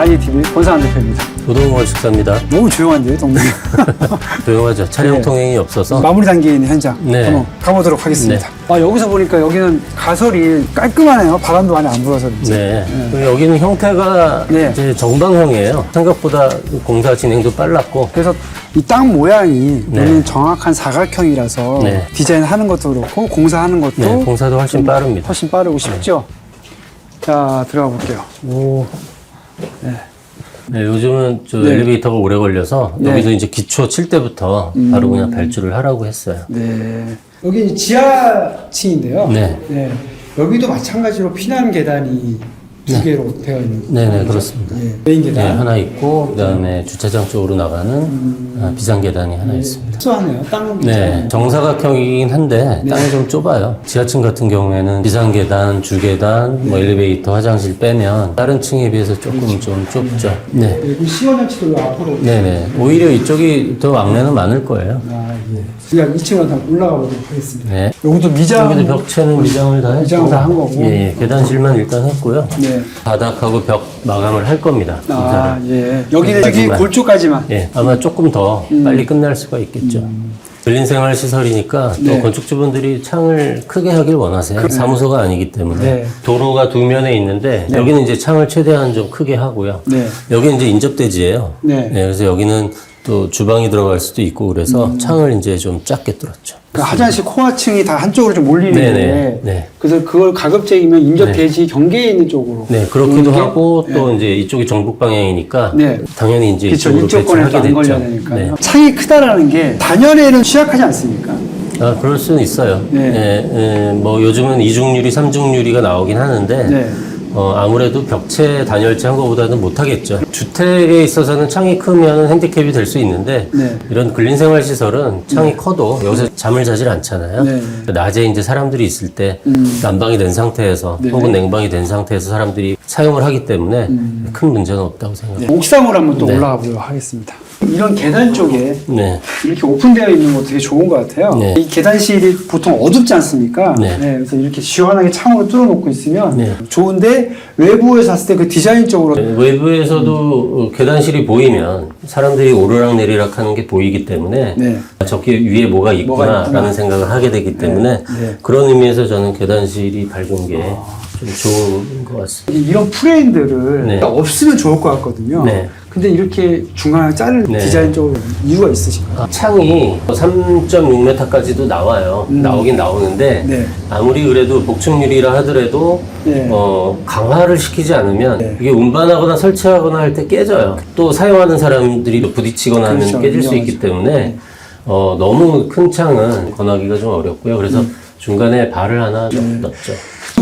ITV 권상한 대표입니다. 노동월 식사입니다. 너무 조용한데요, 동네. 조용하죠. 차량 네. 통행이 없어서. 마무리 단계에 있는 현장 네. 한번 가보도록 하겠습니다. 아 여기서 보니까 여기는 가설이 깔끔하네요. 바람도 많이 안 불어서 그런지. 네. 그리고 여기는 형태가 네. 이제 정방형이에요. 생각보다 공사 진행도 빨랐고. 그래서 이 땅 모양이 네. 정확한 사각형이라서 네. 디자인하는 것도 그렇고 공사하는 것도 네, 공사도 훨씬 빠릅니다. 훨씬 빠르고 쉽죠. 자 들어가 볼게요. 오, 네, 요즘은 저 네. 엘리베이터가 오래 걸려서 네. 여기서 이제 기초 칠 때부터 바로 그냥 발주를 하라고 했어요. 네. 여기 지하층인데요. 네. 네. 여기도 마찬가지로 피난 계단이 두 개로 되어 있는. 네, 네? 그렇습니다. 예, 메인 네, 계단. 하나 있고 그다음에 주차장 쪽으로 나가는 아, 비상 계단이 하나 있습니다. 특수하네요. 땅. 네, 정사각형이긴 한데 땅이 좀 좁아요. 지하층 같은 경우에는 비상 계단, 주 계단, 뭐 엘리베이터, 화장실 빼면 다른 층에 비해서 조금 좀 좁죠. 네, 여기 시원장치도 앞으로. 네, 네. 오히려 이쪽이 더 왕래는 많을 거예요. 아 예. 우리가 2층으로 다 올라가 보도록 하겠습니다. 네. 여기도 미장. 여기도 벽체는 미장을 다 미장을 다한 거고. 예, 예, 계단실만 일단 했고요. 네. 바닥하고 벽 마감을 할 겁니다. 아 예. 여기는 여기. 골조까지만. 예, 아마 조금 더 음. 빨리 끝날 수가 있겠죠. 근린생활 시설이니까 또 네. 건축주분들이 창을 크게 하길 원하세요. 사무소가 아니기 때문에 네. 도로가 두 면에 있는데 여기는 이제 창을 최대한 좀 크게 하고요. 네. 여기 이제 인접대지예요. 네. 그래서 여기는 또 주방이 들어갈 수도 있고 그래서 음. 창을 이제 좀 작게 뚫었죠. 그 화장실 코아층이 다 한쪽으로 좀 몰리는데. 네네. 네. 그래서 그걸 가급적이면 인접 대지 경계에 있는 쪽으로. 네, 그렇기도 게- 하고 또 이제 이쪽이 정북 방향이니까 네. 당연히 이제 그렇죠. 이쪽으로 인적권에도 배치하게 안 걸려야 됐죠. 되니까. 네. 요 창이 크다라는 게 단열에는 취약하지 않습니까? 아, 그럴 수는 있어요. 네. 예, 예, 뭐 요즘은 이중유리, 삼중유리가 나오긴 하는데 네. 어, 아무래도 벽체 단열재 한 거보다는 못하겠죠. 주택에 있어서는 창이 크면 핸디캡이 될 수 있는데 네. 이런 근린생활 시설은 창이 커도 여기서 잠을 자질 않잖아요. 네. 낮에 이제 사람들이 있을 때 음. 난방이 된 상태에서 네. 혹은 냉방이 된 상태에서 사람들이 사용을 하기 때문에 큰 문제는 없다고 생각합니다. 네. 옥상으로 한번 또 네. 올라가 보도록 하겠습니다. 이런 계단 쪽에 네. 이렇게 오픈되어 있는 거 되게 좋은 것 같아요. 네. 이 계단실이 보통 어둡지 않습니까? 네. 그래서 이렇게 시원하게 창으로 뚫어놓고 있으면 네. 좋은데 외부에서 봤을 때 그 디자인적으로 네, 외부에서도 어, 계단실이 보이면 사람들이 오르락 내리락 하는 게 보이기 때문에 네. 저기 위에 뭐가 뭐가 있구나라는 있구나. 생각을 하게 되기 때문에 네. 그런 의미에서 저는 계단실이 밝은 게 좀 좋은 것 같습니다. 이런 프레임들을 네. 없으면 좋을 것 같거든요. 네. 근데 이렇게 중간에 자를 네. 디자인적으로 이유가 있으신가요? 아, 창이 3.6m까지도 나와요. 나오긴 나오는데 음. 네. 아무리 그래도 복층유리라 하더라도 네. 어, 강화를 시키지 않으면 네. 이게 운반하거나 설치하거나 할 때 깨져요. 또 사용하는 사람들이 부딪히거나 하면 그렇죠. 깨질 수 있기. 때문에 어, 너무 큰 창은 권하기가 좀 어렵고요. 그래서 음. 중간에 발을 하나 네. 좀 넣었죠.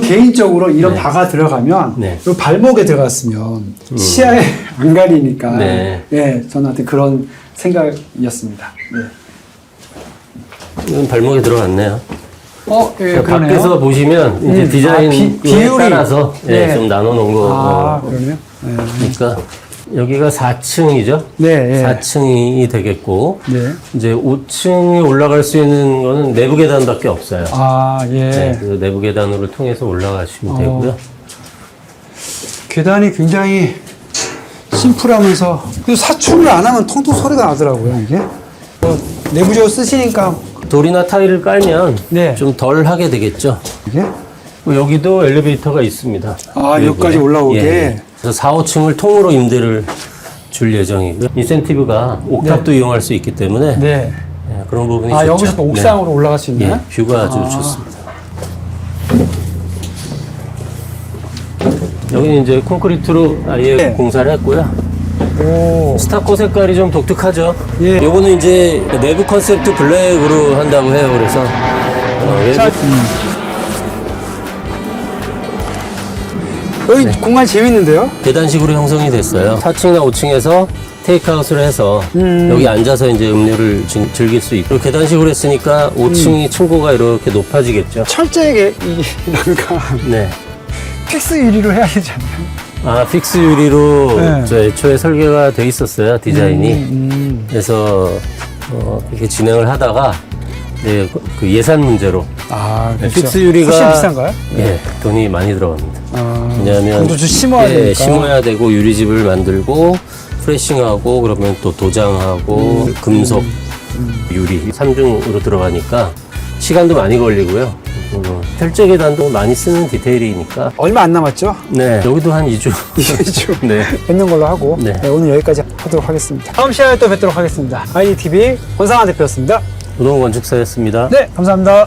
개인적으로 이런 네. 바가 들어가면 네. 요 발목에 들어갔으면 시야에 안 가리니까 네. 예, 저한테 그런 생각이었습니다. 네. 이건 발목에 들어갔네요. 어, 예, 그러니까 그러네요. 밖에서 보시면 이제 음. 디자인 아, 비- 비율이. 따라서 예, 네. 좀 나눠 놓은 거. 아, 어, 그러네요. 네. 그러니까 여기가 4층이죠. 네, 예. 4층이 되겠고 네. 이제 5층이 올라갈 수 있는 거는 내부 계단밖에 없어요. 아, 예. 네, 그래서 내부 계단으로 통해서 올라가시면 어. 되고요. 계단이 굉장히 심플하면서 그리고 사출을 안 하면 통통 소리가 나더라고요, 이게. 뭐 내부적으로 쓰시니까 돌이나 타일을 깔면 네. 좀 덜 하게 되겠죠. 이게 뭐 여기도 엘리베이터가 있습니다. 아. 여기까지 올라오게? 예. 그래서 4, 5층을 통으로 임대를 줄 예정이고요. 인센티브가 옥탑도 이용할 수 있기 때문에 네. 예, 그런 부분이 아, 좋죠. 여기서 또 옥상으로 올라갈 수 네. 있나요? 예, 뷰가 아주 좋습니다. 여기는 이제 콘크리트로 아예 네. 공사를 했고요. 오. 스타코 색깔이 좀 독특하죠. 예. 요거는 이제 내부 컨셉트 블랙으로 한다고 해요. 그래서 어, 외부 자, 여기 공간 재밌는데요? 계단식으로 형성이 됐어요. 4층이나 5층에서 테이크아웃을 해서 음. 여기 앉아서 이제 음료를 즐- 즐길 수 있고 그리고 계단식으로 했으니까 5층이 음. 층고가 이렇게 높아지겠죠. 철저하게 이 난간 네. 픽스 유리로 해야 되지 않나요? 아 픽스 유리로 네. 저 애초에 설계가 돼 있었어요 디자인이. 음, 그래서 어, 이렇게 진행을 하다가 네, 그- 그 예산 문제로 아, 그렇죠. 픽스 유리가 훨씬 비싼가요? 예, 돈이 많이 들어갑니다. 아, 왜냐하면 심어야 예, 되니까. 심어야 되고 유리집을 만들고 프레싱하고 그러면 또 도장하고 음. 금속 유리 삼중으로 들어가니까 시간도 많이 걸리고요. 음, 철제 계단도 많이 쓰는 디테일이니까 얼마 안 남았죠? 네 여기도 한 2주 이주 네. 뵙는 걸로 하고 네. 네, 오늘 여기까지 하도록 하겠습니다. 다음 시간에 또 뵙도록 하겠습니다. IDTV 권상환 대표였습니다. 우동 건축사였습니다. 네, 감사합니다.